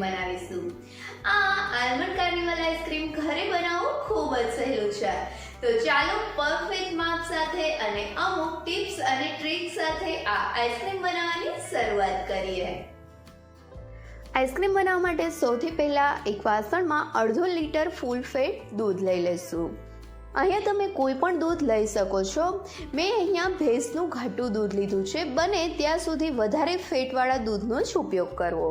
બનાવીશું. આ almond carnival ice cream ઘરે બનાવવું ખૂબ જ સહેલું છે. તો ચાલો પરફેક્ટ માપ સાથે અને અમુક ટિપ્સ અને ટ્રિક્સ સાથે આ આઈસ્ક્રીમ બનાવવાની શરૂઆત કરીએ. આઈસ્ક્રીમ બનાવવા માટે સૌથી પહેલાં એક વાસણમાં અડધો લીટર ફૂલ ફેટ દૂધ લઈ લઈશું. અહીંયા તમે કોઈ પણ દૂધ લઈ શકો છો. મેં અહીંયા ભેંસનું ઘાટું દૂધ લીધું છે. બને ત્યાં સુધી વધારે ફેટવાળા દૂધનો જ ઉપયોગ કરવો.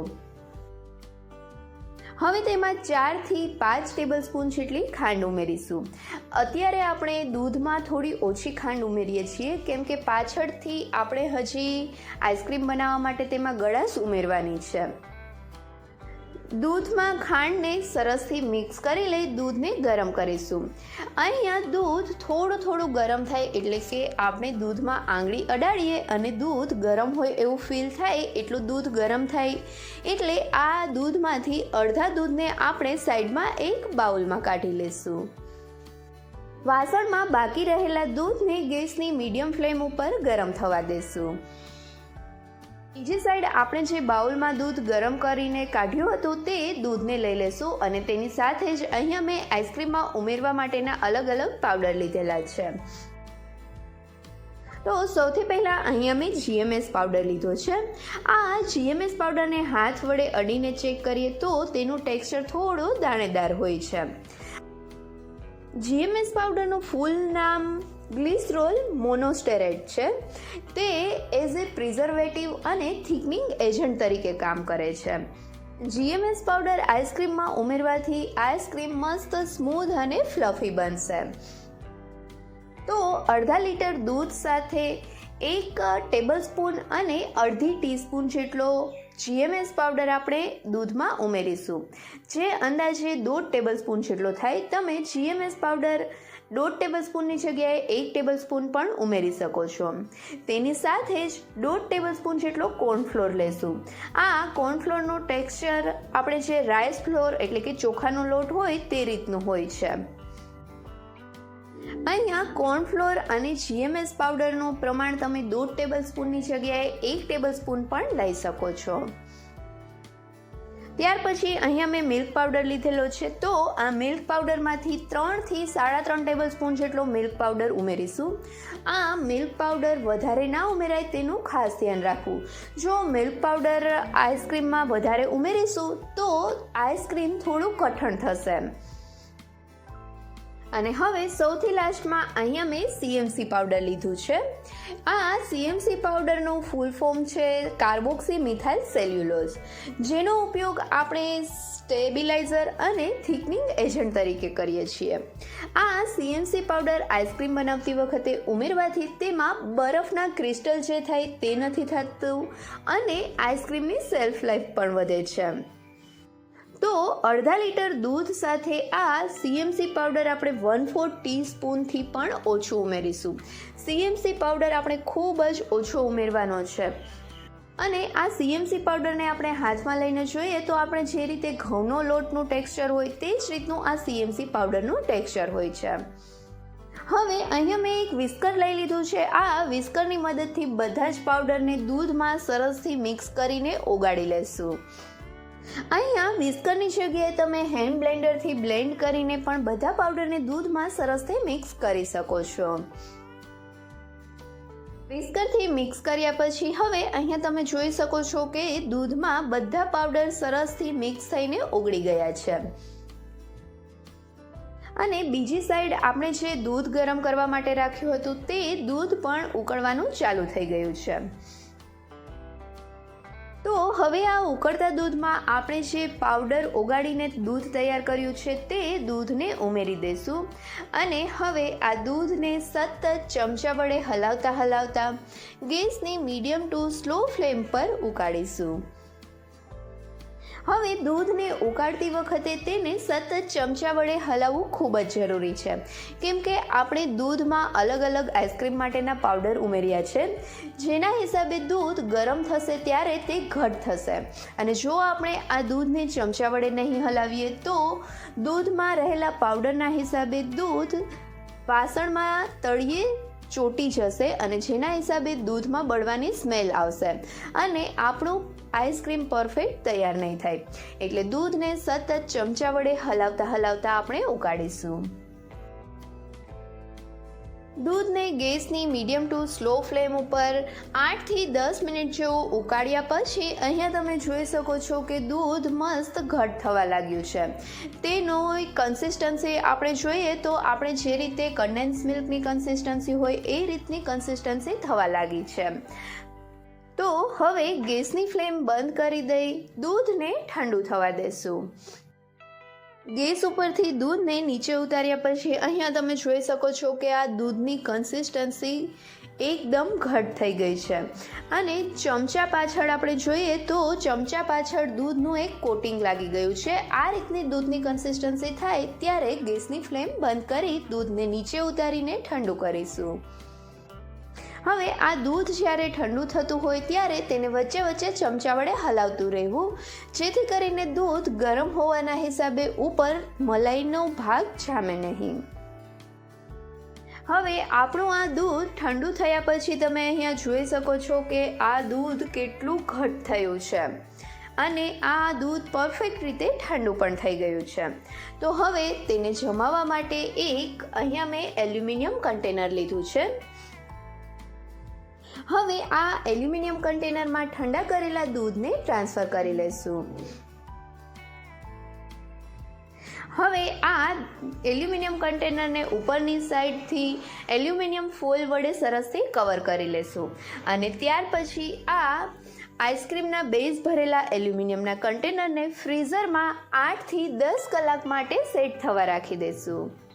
હવે તેમાં ચારથી પાંચ ટેબલ સ્પૂન જેટલી ખાંડ ઉમેરીશું. અત્યારે આપણે દૂધમાં થોડી ઓછી ખાંડ ઉમેરીએ છીએ, કેમ કે પાછળથી આપણે હજી આઈસ્ક્રીમ બનાવવા માટે તેમાં ગળાશ ઉમેરવાની છે. દૂધમાં ખાંડને સરસથી મિક્સ કરી લઈ દૂધને ગરમ કરીશું. અહીંયા દૂધ થોડું થોડું ગરમ થાય એટલે કે આપણે દૂધમાં આંગળી અડાડીએ અને દૂધ ગરમ હોય એવું ફીલ થાય એટલું દૂધ ગરમ થાય. એટલે આ દૂધમાંથી અડધા દૂધને આપણે સાઈડમાં એક બાઉલમાં કાઢી લઈશું. વાસણમાં બાકી રહેલા દૂધને ગેસની મીડિયમ ફ્લેમ ઉપર ગરમ થવા દેશું. બીજી સાઈડ આપણે જે બાઉલમાં દૂધ ગરમ કરીને કાઢ્યું હતું તે દૂધને લઈ લેશું અને તેની સાથે જ અહીંયા મેં આઈસ્ક્રીમમાં ઉમેરવા માટેના અલગ અલગ પાવડર લીધેલા છે. તો સૌથી પહેલાં અહીંયા મેં જીએમએસ પાવડર લીધો છે. આ જીએમએસ પાવડરને હાથ વડે અડીને ચેક કરીએ તો તેનું ટેક્સચર થોડું દાણેદાર હોય છે. જીએમએસ પાવડરનું ફૂલ નામ ગ્લિસરોલ મોનોસ્ટેરેટ છે. તે એઝ એ પ્રિઝર્વેટિવ અને થિકનિંગ એજન્ટ તરીકે કામ કરે છે. જીએમએસ પાવડર આઈસ્ક્રીમમાં ઉમેરવાથી આઈસ્ક્રીમ મસ્ત સ્મૂધ અને ફ્લફી બનશે. તો અડધા લીટર દૂધ સાથે એક ટેબલ સ્પૂન અને અડધી ટીસ્પૂન જેટલો જીએમએસ પાવડર આપણે દૂધમાં ઉમેરીશું. જે અંદાજે દોઢ ટેબલ સ્પૂન જેટલો થાય. તમે જીએમએસ પાવડર દોઢ ટેબલ સ્પૂનની જગ્યાએ એક ટેબલ સ્પૂન પણ ઉમેરી શકો છો. તેની સાથે જ દોઢ ટેબલ સ્પૂન જેટલો કોર્નફ્લોર લેશું. આ કોર્નફ્લોરનો ટેક્સચર આપણે જે રાઈસ ફ્લોર એટલે કે ચોખાનો લોટ હોય તે રીતનું હોય છે. અહીંયા કોર્નફ્લોર અને જીએમએસ પાવડરનું પ્રમાણ તમે દોઢ ટેબલ સ્પૂનની જગ્યાએ એક ટેબલ સ્પૂન પણ લઈ શકો છો. ત્યાર પછી અહીંયા મેં મિલ્ક પાવડર લીધેલો છે. તો આ મિલ્ક પાવડરમાંથી ત્રણથી સાડા ત્રણ ટેબલ સ્પૂન જેટલો મિલ્ક પાવડર ઉમેરીશું. આ મિલ્ક પાવડર વધારે ના ઉમેરાય તેનું ખાસ ધ્યાન રાખવું. જો મિલ્ક પાવડર આઈસ્ક્રીમમાં વધારે ઉમેરીશું, તો આઈસ્ક્રીમ થોડું કઠણ થશે. અને હવે સૌથી લાસ્ટમાં અહીંયા મેં સીએમસી પાવડર લીધું છે. આ સીએમસી પાવડરનું ફૂલ ફોર્મ છે કાર્બોક્સી મિથાઇલ સેલ્યુલોઝ જેનો ઉપયોગ આપણે સ્ટેબિલાઇઝર અને થિકનિંગ એજન્ટ તરીકે કરીએ છીએ. આ સીએમસી પાવડર આઈસ્ક્રીમ બનાવતી વખતે ઉમેરવાથી તેમાં બરફના ક્રિસ્ટલ જે થાય તે નથી થતું અને આઈસ્ક્રીમની સેલ્ફ લાઈફ પણ વધે છે. તો અડધા લીટર દૂધ સાથે આ સીએમસી પાવડર આપણે વન ફોર ટીસ્પૂનથી પણ ઓછું ઉમેરીશું. સીએમસી પાવડર આપણે ખૂબ જ ઓછો ઉમેરવાનો છે. અને આ સીએમસી પાવડરને આપણે હાથમાં લઈને જોઈએ તો આપણે જે રીતે ઘઉંનો લોટનું ટેક્સચર હોય તે જ રીતનું આ સીએમસી પાવડરનું ટેક્સચર હોય છે. હવે અહીંયા મેં એક વિસ્કર લઈ લીધું છે. આ વિસ્કરની મદદથી બધા જ પાવડરને દૂધમાં સરસથી મિક્સ કરીને ઓગાળી લેશું. અહીંયા વિસ્કરની જગ્યાએ તમે હેન્ડ બ્લેન્ડરથી બ્લેન્ડ કરીને પણ બધા પાવડરને દૂધમાં સરસથી મિક્સ કરી શકો છો. વિસ્કરથી મિક્સ કર્યા પછી હવે અહીંયા તમે જોઈ શકો છો કે દૂધમાં બધા પાવડર સરસથી મિક્સ થઈને ઓગળી ગયા છે. અને બીજી સાઈડ આપણે જે દૂધ ગરમ કરવા માટે રાખ્યું હતું તે દૂધ પણ ઉકળવાનું ચાલુ થઈ ગયું છે. તો હવે આ ઉકળતા દૂધમાં આપણે જે પાવડર ઓગાળીને દૂધ તૈયાર કર્યું છે તે દૂધને ઉમેરી દઈશું. અને હવે આ દૂધને સતત ચમચા વડે હલાવતા હલાવતા ગેસની મીડિયમ ટુ સ્લો ફ્લેમ પર ઉકાળીશું. હવે દૂધને ઉકાળતી વખતે તેને સતત ચમચા વડે હલાવવું ખૂબ જ જરૂરી છે. કેમ કે આપણે દૂધમાં અલગ અલગ આઈસ્ક્રીમ માટેના પાવડર ઉમેર્યા છે. જેના હિસાબે દૂધ ગરમ થશે ત્યારે તે ઘટ થશે. અને જો આપણે આ દૂધને ચમચા વડે નહીં હલાવીએ તો દૂધમાં રહેલા પાવડરના હિસાબે દૂધ વાસણમાં તળિયે ચોટી જશે અને જેના હિસાબે દૂધમાં બળવાની સ્મેલ આવશે. અને આપણું આઈસ્ક્રીમ પરફેક્ટ તૈયાર નહીં થાય. એટલે દૂધને સતત ચમચા વડે હલાવતા હલાવતા આપણે ઉકાળીશું. દૂધને ગેસની મીડિયમ ટુ સ્લો ફ્લેમ ઉપર આઠથી દસ મિનિટ જેવું ઉકાળ્યા પછી અહીંયા તમે જોઈ શકો છો કે દૂધ મસ્ત ઘટ થવા લાગ્યું છે. તેનો કન્સિસ્ટન્સી આપણે જોઈએ તો આપણે જે રીતે કન્ડેન્સ મિલ્કની કન્સિસ્ટન્સી હોય એ રીતની કન્સિસ્ટન્સી થવા લાગી છે. તો હવે ગેસની ફ્લેમ બંધ કરી દઈ, દૂધને ઠંડુ થવા દેશું. ગેસ ઉપરથી દૂધને નીચે ઉતાર્યા પછી અહીંયા તમે જોઈ શકો છો કે આ દૂધની કન્સિસ્ટન્સી એકદમ ઘટ થઈ ગઈ છે. અને ચમચા પાછળ આપણે જોઈએ તો ચમચા પાછળ દૂધનું એક કોટિંગ લાગી ગયું છે. આ રીતની દૂધની કન્સિસ્ટન્સી થાય ત્યારે ગેસની ફ્લેમ બંધ કરી દૂધને નીચે ઉતારીને ઠંડુ કરીશું. હવે આ દૂધ જ્યારે ઠંડુ થતું હોય ત્યારે તેને વચ્ચે વચ્ચે ચમચા વડે હલાવતું રહેવું. જેથી કરીને દૂધ ગરમ હોવાના હિસાબે ઉપર મલાઈનો ભાગ જામે નહીં. હવે આપણું આ દૂધ ઠંડુ થયા પછી તમે અહીંયા જોઈ શકો છો કે આ દૂધ કેટલું ઘટ થયું છે. અને આ દૂધ પરફેક્ટ રીતે ઠંડુ પણ થઈ ગયું છે. તો હવે તેને જમાવવા માટે એક અહીંયા મેં એલ્યુમિનિયમ કન્ટેનર લીધું છે. હવે આ એલ્યુમિનિયમ કન્ટેનરમાં ઠંડા કરેલા દૂધને ટ્રાન્સફર કરી લઈશું હવે આ એલ્યુમિનિયમ કન્ટેનરને ઉપરની સાઈડથી એલ્યુમિનિયમ ફોઇલ વડે સરસથી કવર કરી લેશું. અને ત્યાર પછી આ આઈસ્ક્રીમના બેઝ ભરેલા એલ્યુમિનિયમના કન્ટેનરને ફ્રીઝરમાં આઠથી દસ કલાક માટે સેટ થવા રાખી દઈશું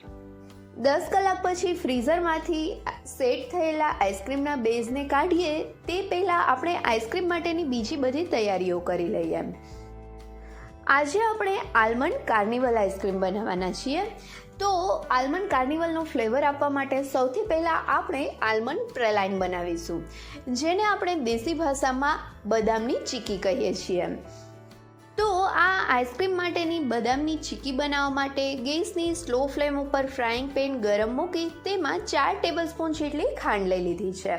દસ કલાક પછી ફ્રીઝરમાંથી સેટ થયેલા આઈસ્ક્રીમના બેઝને કાઢીએ, તે પહેલાં આપણે આઈસ્ક્રીમ માટેની બીજી બધી તૈયારીઓ કરી લઈએ. આજે આપણે આલમંડ કાર્નિવલ આઈસ્ક્રીમ બનાવવાના છીએ. તો આલમંડ કાર્નિવલનો ફ્લેવર આપવા માટે સૌથી પહેલાં આપણે આલમંડ પ્રેલાઇન બનાવીશું, જેને આપણે દેશી ભાષામાં બદામની ચીકી કહીએ છીએ. તો આ આઈસ્ક્રીમ માટેની બદામની ચીકી બનાવવા માટે ગેસની સ્લો ફ્લેમ ઉપર ફ્રાઈંગ પેન ગરમ મૂકી તેમાં ચાર ટેબલસ્પૂન જેટલી ખાંડ લઈ લીધી છે.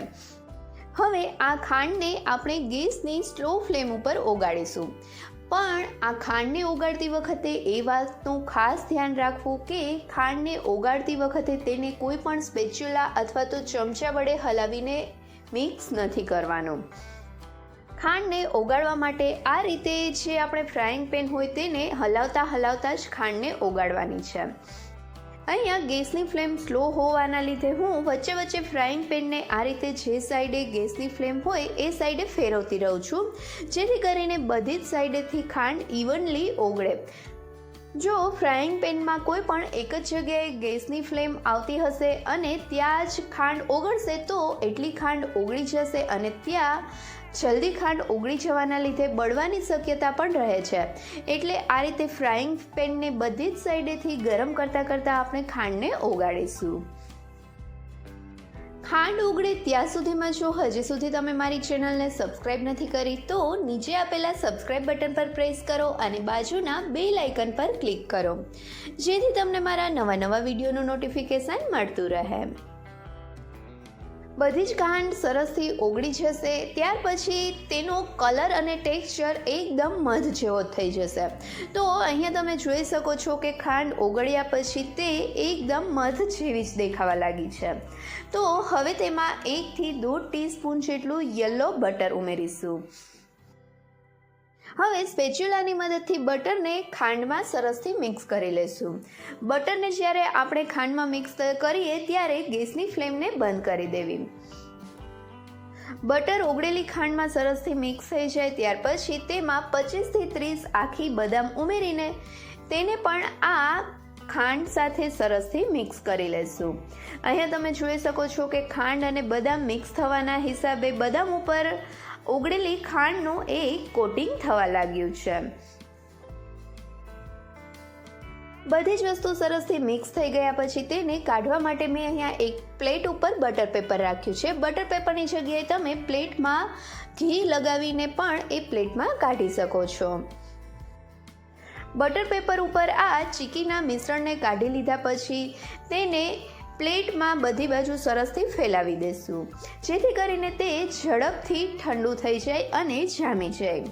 હવે આ ખાંડને આપણે ગેસની સ્લો ફ્લેમ ઉપર ઓગાળીશું. પણ આ ખાંડને ઓગાળતી વખતે એ વાતનું ખાસ ધ્યાન રાખવું કે ખાંડને ઓગાળતી વખતે તેને કોઈ પણ સ્પેચ્યુલા અથવા તો ચમચા વડે હલાવીને મિક્સ નથી કરવાનું. ખાંડને ઓગાળવા માટે આ રીતે જે આપણે ફ્રાઈંગ પેન હોય તેને હલાવતા હલાવતા જ ખાંડને ઓગાળવાની છે. અહીંયા ગેસની ફ્લેમ સ્લો હોવાના લીધે હું વચ્ચે વચ્ચે ફ્રાઈંગ પેનને આ રીતે જે સાઈડે ગેસની ફ્લેમ હોય એ સાઈડે ફેરવતી રહું છું. જેથી કરીને બધી જ સાઈડેથી ખાંડ ઇવનલી ઓગળે. જો ફ્રાઈંગ પેનમાં કોઈ પણ એક જ જગ્યાએ ગેસની ફ્લેમ આવતી હશે અને ત્યાં જ ખાંડ ઓગળશે, તો એટલી ખાંડ ઓગળી જશે અને ત્યાં જલ્દી ખાંડ ઓગળી જવાના લીધે બળવાની શક્યતા પણ રહે છે. એટલે આ રીતે ફ્રાઈંગ પેનને બધી જ સાઈડેથી ગરમ કરતાં કરતાં આપણે ખાંડને ઓગાળીશું. ખાંડ ઉગડે ત્યાં સુધીમાં જો હજી સુધી તમે મારી ચેનલને સબસ્ક્રાઇબ નથી કરી, તો નીચે આપેલા સબસ્ક્રાઇબ બટન પર પ્રેસ કરો અને બાજુના બે લાઇકન પર ક્લિક કરો, જેથી તમને મારા નવા નવા વિડીયોનું નોટિફિકેશન મળતું રહે. બધી જ ખાંડ સરસથી ઓગળી જશે, ત્યાર પછી તેનો કલર અને ટેક્સચર એકદમ મધ જેવો થઈ જશે. તો અહીંયા તમે જોઈ શકો છો કે ખાંડ ઓગળ્યા પછી તે એકદમ મધ જેવી જ દેખાવા લાગી છે. તો હવે તેમાં એકથી દોઢ ટીસ્પૂન જેટલું યલો બટર ઉમેરીશું. હવે સ્પેચ્યુલાની મદદથી બટરને ખાંડમાં સરસથી મિક્સ કરી લેશું. બટરને જ્યારે આપણે ખાંડમાં મિક્સ કરીએ ત્યારે ગેસની ફ્લેમને બંધ કરી દેવી. બટર ઓગળેલી ખાંડમાં સરસથી મિક્સ થઈ જાય ત્યાર પછી તેમાં પચીસથી ત્રીસ આખી બદામ ઉમેરીને તેને પણ આ ખાંડ સાથે સરસથી મિક્સ કરી લેશું. અહીંયા તમે જોઈ શકો છો કે ખાંડ અને બદામ મિક્સ થવાના હિસાબે બદામ ઉપર ઓગળેલી ખાંડનું એક કોટિંગ થવા લાગ્યું છે. બધી જ વસ્તુ સરસથી મિક્સ થઈ ગયા પછી તેને કાઢવા માટે મેં અહીંયા એક પ્લેટ ઉપર બટર પેપર રાખ્યું છે. બટર પેપરની જગ્યાએ તમે પ્લેટમાં ઘી લગાવીને પણ એ પ્લેટમાં કાઢી શકો છો. બટર પેપર ઉપર આ ચીકીના મિશ્રણને કાઢી લીધા પછી તેને પ્લેટમાં બધી બાજુ સરસથી ફેલાવી દેશું. જેથી કરીને તે ઝડપથી ઠંડુ થઈ જાય અને જામી જાય.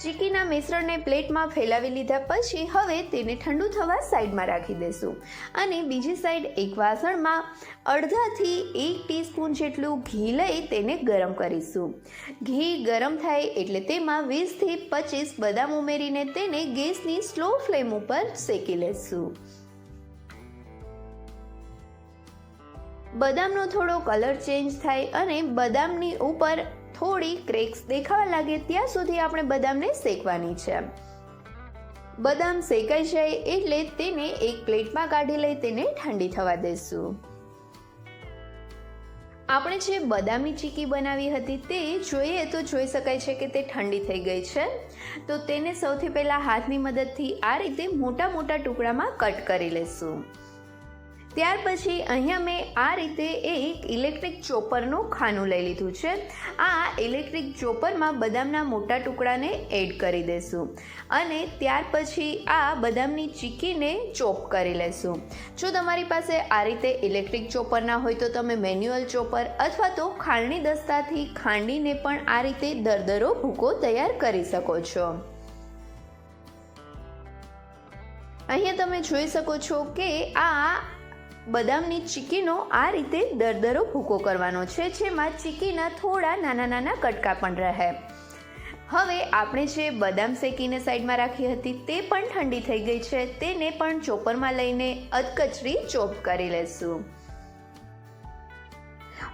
ચીકીના મિશ્રણને પ્લેટમાં ફેલાવી લીધા પછી હવે તેને ઠંડુ થવા સાઈડમાં રાખી દેશું. અને બીજી સાઈડ એક વાસણમાં અડધાથી એક ટીસ્પૂન જેટલું ઘી લઈ તેને ગરમ કરીશું. ઘી ગરમ થાય એટલે તેમાં વીસથી પચીસ બદામ ઉમેરીને તેને ગેસની સ્લો ફ્લેમ ઉપર શેકી લેશું. બદામનો થોડો કલર ચેન્જ થાય અને બદામની ઉપર થોડી ક્રેક્સ દેખાવા લાગે ત્યાં સુધી આપણે બદામને શેકવાની છે. બદામ શેકાઈ જાય એટલે તેને એક પ્લેટમાં કાઢી લઈ તેને ઠંડી થવા દેશું. આપણે જે બદામી ચીકી બનાવી હતી તે જોઈએ તો જોઈ શકાય છે કે તે ઠંડી થઈ ગઈ છે. તો તેને સૌથી પહેલાં હાથની મદદથી આ રીતે મોટા મોટા ટુકડામાં કટ કરી લેશું. ત્યાર પછી અહીંયા મેં આ રીતે એક ઇલેક્ટ્રિક ચોપરનું ખાનું લઈ લીધું છે. આ ઇલેક્ટ્રિક ચોપરમાં બદામના મોટા ટુકડાને એડ કરી દેશું અને ત્યાર પછી આ બદામની ચીકીને ચોપ કરી લેશું. જો તમારી પાસે આ રીતે ઇલેક્ટ્રિક ચોપર ના હોય તો તમે મેન્યુઅલ ચોપર અથવા તો ખાંડણી દસ્તાથી ખાંડીને પણ આ રીતે દરદરો ભૂકો તૈયાર કરી શકો છો. અહીંયા તમે જોઈ શકો છો કે આ બદામની ચીકીનો આ રીતે દરદરો ભૂકો કરવાનો છે, જેમાં ચીકીના થોડા નાના નાના કટકા પણ રહે. હવે આપણે જે બદામ શેકીને સાઈડમાં રાખી હતી તે પણ ઠંડી થઈ ગઈ છે, તેને પણ ચોપરમાં લઈને અધકચરી ચોપ કરી લેશું.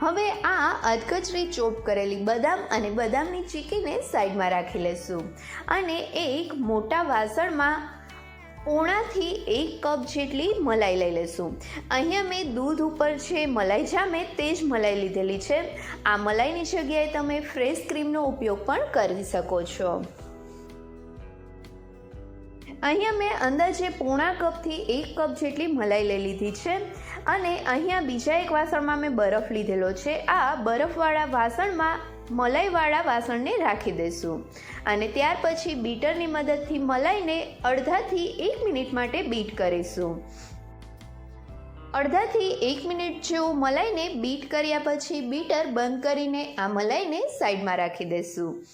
હવે આ અધકચરી ચોપ કરેલી બદામ અને બદામની ચીકીને સાઈડમાં રાખી લેશું. અને એક મોટા વાસણમાં પોણાથી એક કપ જેટલી મલાઈ લઈ લેશું. અહીંયા મેં દૂધ ઉપર જે મલાઈ જામે તે જ મલાઈ લીધેલી છે. આ મલાઈની જગ્યાએ તમે ફ્રેશ ક્રીમનો ઉપયોગ પણ કરી શકો છો. અહીંયા મેં અંદાજે પોણા કપથી એક કપ જેટલી મલાઈ લઈ લીધી છે. અને અહીંયા બીજા એક વાસણમાં મેં બરફ લીધેલો છે. આ બરફવાળા વાસણમાં મલાઈવાળા વાસણને રાખી દઈશું. અને ત્યાર પછી બીટરની મદદથી મલાઈને અડધાથી એક મિનિટ માટે બીટ કરીશું. અડધાથી એક મિનિટ જેવું મલાઈને બીટ કર્યા પછી બીટર બંધ કરીને આ મલાઈને સાઈડમાં રાખી દઈશું.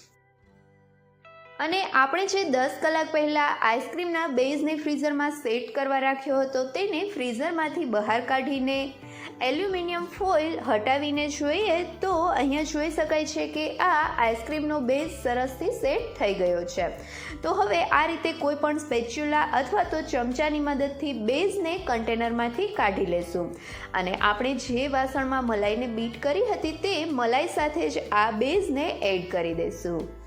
અને આપણે જે દસ કલાક પહેલાં આઈસ્ક્રીમના બેઝને ફ્રીઝરમાં સેટ કરવા રાખ્યો હતો તેને ફ્રીઝરમાંથી બહાર કાઢીને એલ્યુમિનિયમ ફોઇલ હટાવીને જોઈએ તો અહીંયા જોઈ શકાય છે કે આ આઈસ્ક્રીમનો બેઝ સરસથી સેટ થઈ ગયો છે. તો હવે આ રીતે કોઈ પણ સ્પેચ્યુલા અથવા તો ચમચાની મદદથી બેઝને કન્ટેનરમાંથી કાઢી લેશું. અને આપણે જે વાસણમાં મલાઈને બીટ કરી હતી તે મલાઈ સાથે જ આ બેઝને એડ કરી દઈશું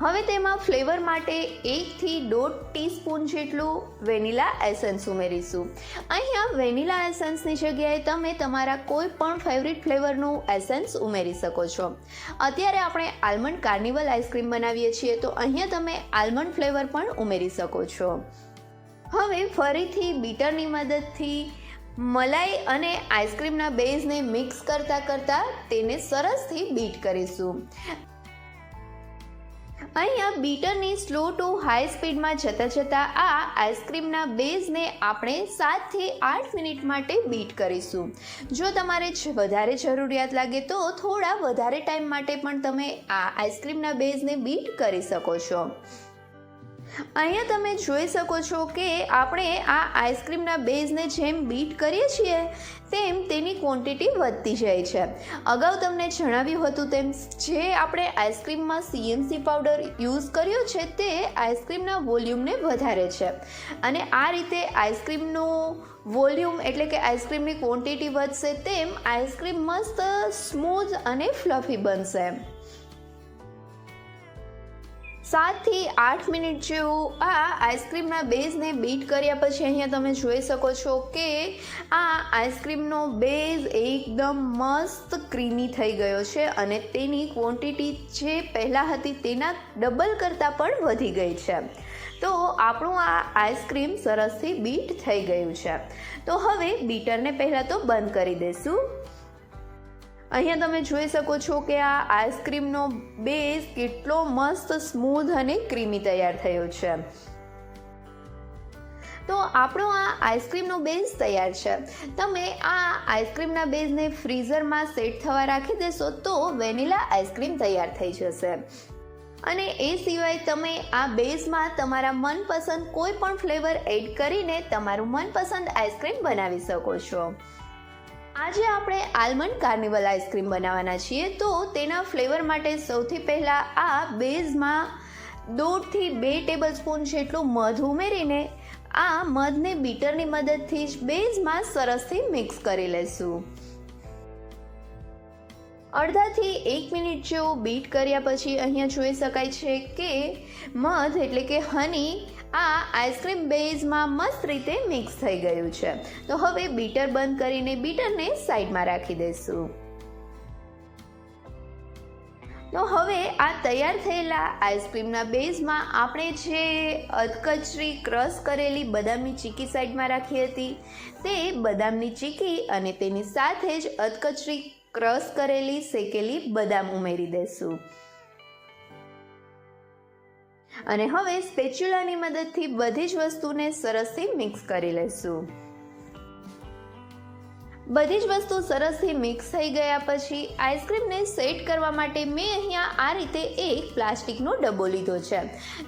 હવે તેમાં ફ્લેવર માટે એકથી દોઢ ટીસ્પૂન જેટલું વેનીલા એસન્સ ઉમેરીશું. અહીંયા વેનીલા એસન્સની જગ્યાએ તમે તમારા કોઈ પણ ફેવરિટ ફ્લેવરનું એસન્સ ઉમેરી શકો છો. અત્યારે આપણે આલમંડ કાર્નિવલ આઈસ્ક્રીમ બનાવીએ છીએ, તો અહીંયા તમે આલમંડ ફ્લેવર પણ ઉમેરી શકો છો. હવે ફરીથી બીટરની મદદથી મલાઈ અને આઈસ્ક્રીમના બેઝને મિક્સ કરતાં કરતાં તેને સરસથી બીટ કરીશું. અહીંયા બીટરની સ્લો ટુ હાઈ સ્પીડમાં જતાં જતાં આ આઈસ્ક્રીમના બેઝને આપણે સાતથી આઠ મિનિટ માટે બીટ કરીશું. જો તમારે વધારે જરૂરિયાત લાગે તો થોડા વધારે ટાઈમ માટે પણ તમે આ આઈસ્ક્રીમના બેઝને બીટ કરી શકો છો. અહીંયા તમે જોઈ શકો છો કે આપણે આ આઈસ્ક્રીમના બેઝને જેમ બીટ કરીએ છીએ, તેમ તેની ક્વોન્ટિટી વધતી જાય છે. અગાઉ તમને જણાવ્યું હતું તેમ જે આપણે આઈસ્ક્રીમમાં સીએમસી પાવડર યુઝ કર્યો છે, તે આઈસ્ક્રીમના વોલ્યુમને વધારે છે. અને આ રીતે આઈસ્ક્રીમનું વોલ્યુમ એટલે કે આઈસ્ક્રીમની ક્વોન્ટિટી વધશે, તેમ આઈસ્ક્રીમ મસ્ત સ્મૂથ અને ફ્લફી બનશે. સાતથી આઠ મિનિટ જેવું આ આઈસ્ક્રીમના બેઝને બીટ કર્યા પછી અહીંયા તમે જોઈ શકો છો કે આ આઈસ્ક્રીમનો બેઝ એકદમ મસ્ત ક્રીમી થઈ ગયો છે અને તેની ક્વોન્ટિટી જે પહેલાં હતી તેના ડબલ કરતાં પણ વધી ગઈ છે. તો આપણું આ આઈસ્ક્રીમ સરસથી બીટ થઈ ગયું છે. તો હવે બીટરને પહેલાં તો બંધ કરી દઈશું અહીંયા તમે જોઈ શકો છો કે આ આઈસ્ક્રીમનો બેઝ કેટલો મસ્ત, સ્મૂધ અને ક્રીમી તૈયાર થયો છે. તો આપણો આ આઈસ્ક્રીમનો બેઝ તૈયાર છે. તમે આ આઈસ્ક્રીમના બેઝને ફ્રીઝરમાં સેટ થવા રાખી દેશો તો વેનિલા આઈસ્ક્રીમ તૈયાર થઈ જશે. અને એ સિવાય તમે આ બેઝમાં તમારા મનપસંદ કોઈ પણ ફ્લેવર એડ કરીને તમારું મનપસંદ આઈસ્ક્રીમ બનાવી શકો છો. આજે આપણે આલમંડ કાર્નિવલ આઈસ્ક્રીમ બનાવવાના છીએ, તો તેના ફ્લેવર માટે સૌથી પહેલાં આ બેઝમાં દોઢથી બે ટેબલ સ્પૂન જેટલું મધ ઉમેરીને આ મધને બીટરની મદદથી જ બેઝમાં સરસથી મિક્સ કરી લેશું. અડધાથી એક મિનિટ જેવું બીટ કર્યા પછી અહીંયા જોઈ શકાય છે કે મધ એટલે કે હની આ આઈસ્ક્રીમ બેઝમાં મસ્ત રીતે મિક્સ થઈ ગયું છે. તો હવે બીટર બંધ કરીને બીટરને સાઈડમાં રાખી દઈશું. તો હવે આ તૈયાર થયેલા આઈસ્ક્રીમના બેઝમાં આપણે જે અધકચરી ક્રશ કરેલી બદામની ચીકી સાઈડમાં રાખી હતી, તે બદામની ચીકી અને તેની સાથે જ અધકચરી ક્રશ કરેલી શેકેલી બદામ ઉમેરી દઈશું. અને હવે સ્પેચ્યુલાની મદદથી બધી જ વસ્તુને સરસથી મિક્સ કરી લઈશું. બધી જ વસ્તુ સરસથી મિક્સ થઈ ગયા પછી આઈસ્ક્રીમને સેટ કરવા માટે મેં અહીંયા આ રીતે એક પ્લાસ્ટિકનો ડબ્બો લીધો છે.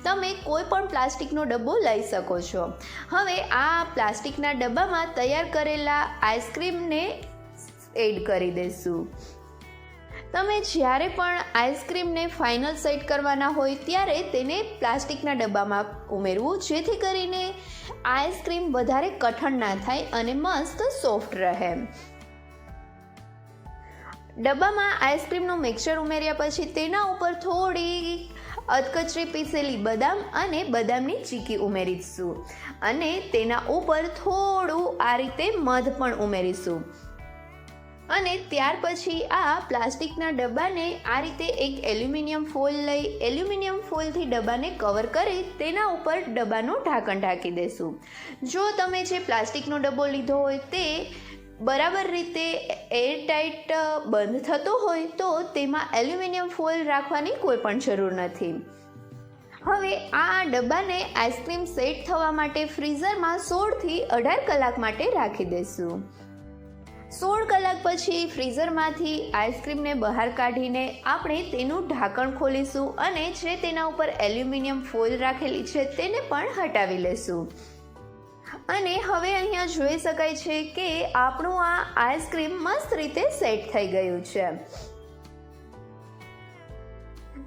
તમે કોઈ પણ પ્લાસ્ટિકનો ડબ્બો લઈ શકો છો. હવે આ પ્લાસ્ટિકના ડબ્બામાં તૈયાર કરેલા આઈસ્ક્રીમને એડ કરી દઈશું. તમે જ્યારે પણ આઈસ્ક્રીમને ફાઇનલ સેટ કરવાના હોય ત્યારે તેને પ્લાસ્ટિકના ડબ્બામાં ઉમેરવું, જેથી કરીને આઈસ્ક્રીમ વધારે કઠણ ના થાય અને મસ્ત સોફ્ટ રહે. ડબ્બામાં આઈસ્ક્રીમનું મિક્સર ઉમેર્યા પછી તેના ઉપર થોડી અધકચરી પીસેલી બદામ અને બદામની ચીકી ઉમેરીશું. અને તેના ઉપર થોડું આ રીતે મધ પણ ઉમેરીશું. અને ત્યાર પછી આ પ્લાસ્ટિકના ડબ્બાને આ રીતે એક એલ્યુમિનિયમ ફોઇલ લઈ એલ્યુમિનિયમ ફોઇલથી ડબ્બાને કવર કરી તેના ઉપર ડબ્બાનું ઢાંકણ ઢાંકી દેશું. જો તમે જે પ્લાસ્ટિકનો ડબ્બો લીધો હોય તે બરાબર રીતે એરટાઇટ બંધ થતો હોય તો તેમાં એલ્યુમિનિયમ ફોઇલ રાખવાની કોઈ પણ જરૂર નથી. હવે આ ડબ્બાને આઈસ્ક્રીમ સેટ થવા માટે ફ્રીઝરમાં સોળથી અઢાર કલાક માટે રાખી દઈશું સોળ કલાક પછી ફ્રીઝરમાંથી આઈસ્ક્રીમને બહાર કાઢીને આપણે તેનું ઢાંકણ ખોલીશું અને જે તેના ઉપર એલ્યુમિનિયમ ફોઇલ રાખેલી છે તેને પણ હટાવી લેશું. અને હવે અહીંયા જોઈ શકાય છે કે આપણું આ આઈસ્ક્રીમ મસ્ત રીતે સેટ થઈ ગયું છે.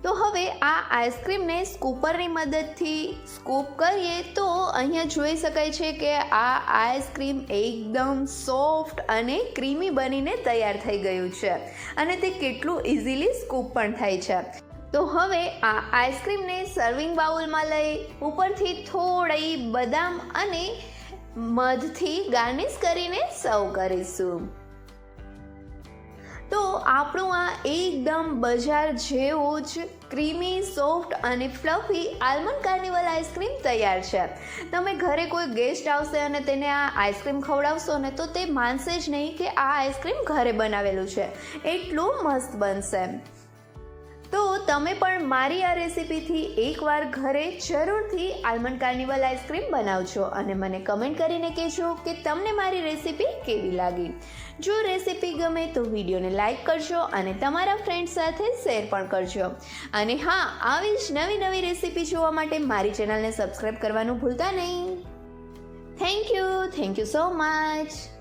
તો હવે આ આઈસ્ક્રીમને સ્કૂપરની મદદથી સ્કૂપ કરીએ તો અહીંયા જોઈ શકાય છે કે આ આઈસ્ક્રીમ એકદમ સોફ્ટ અને ક્રીમી બનીને તૈયાર થઈ ગયું છે અને તે કેટલું ઇઝીલી સ્કૂપ પણ થાય છે. તો હવે આ આઈસ્ક્રીમને સર્વિંગ બાઉલમાં લઈ ઉપરથી થોડી બદામ અને મધથી ગાર્નિશ કરીને સર્વ કરીશું. તો આપણું આ એકદમ બજાર જેવું જ ક્રીમી સોફ્ટ અને fluffy almond carnival ice cream તૈયાર છે. તમે ઘરે કોઈ ગેસ્ટ આવશે અને તેને આ આઈસ્ક્રીમ ખવડાવશો ને તો તે માનશે જ નહીં કે આ આઈસ્ક્રીમ ઘરે બનાવેલું છે. એટલું મસ્ત બનશે. તો તમે પણ મારી આ રેસીપીથી એકવાર ઘરે જરૂરથી આલમંડ કાર્નિવલ આઈસ્ક્રીમ બનાવજો અને મને કમેન્ટ કરીને કહેજો કે તમને મારી રેસીપી કેવી લાગી. જો રેસીપી ગમે તો વિડીયોને લાઇક કરજો અને તમારા ફ્રેન્ડ્સ સાથે શેર પણ કરજો. અને હા, આવી જ નવી નવી રેસીપી જોવા માટે મારી ચેનલને સબસ્ક્રાઈબ કરવાનું ભૂલતા નહીં. Thank you thank you so much